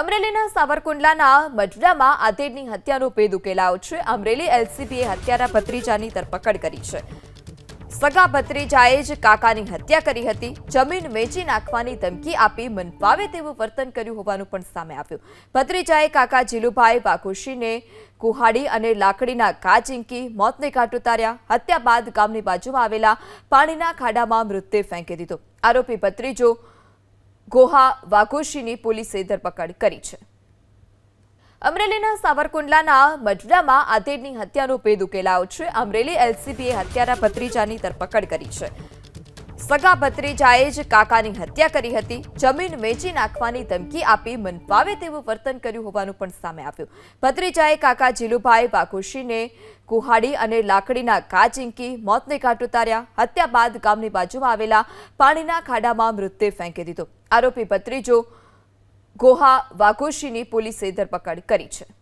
અમરેલીના સાવરકુંડલાના મજડામાં આધેડની હત્યાનો ભેદ ઉકેલાયો છે. અમરેલી એલસીબીએ હત્યાના ભત્રીજાની ધરપકડ કરી છે. સગા ભત્રીજાએ જ કાકાની હત્યા કરી હતી. જમીન વેચી નાખવાની ધમકી આપી મનપાવે તેવું વર્તન કર્યું હોવાનું પણ સામે આવ્યું. ભત્રીજાએ કાકા જીલુભાઈ વાઘોશીને કુહાડી અને લાકડીના ઘા ચીંકી મોતને ઘાટ ઉતાર્યા. હત્યા બાદ ગામની બાજુમાં આવેલા પાણીના ખાડામાં મૃતદેહ ફેંકી દીધો. આરોપી ભત્રીજો ગોહા વાઘોશીની પોલીસે ધરપકડ કરી છે. અમરેલીના સાવરકુંડલાના મજડામાં આધેડની હત્યાનો ભેદ ઉકેલાયો છે. અમરેલી એલસીબીએ હત્યાના ભત્રીજાની ધરપકડ કરી છે. સગા ભત્રીજાએ જ કાકાની હત્યા કરી હતી. જમીન વેચી નાખવાની ધમકી આપી મનપાવે તેવું વર્તન કર્યું હોવાનું પણ સામે આવ્યું. ભત્રીજાએ કાકા જીલુભાઈ વાઘોશીને કુહાડી અને લાકડીના ઘા ચીંકી મોતને ઘાટ ઉતાર્યા. હત્યા બાદ ગામની બાજુમાં આવેલા પાણીના ખાડામાં મૃતદેહ ફેંકી દીધો. આરોપી ભત્રીજો ગોહા વાઘોશીની પોલીસે ધરપકડ કરી છે.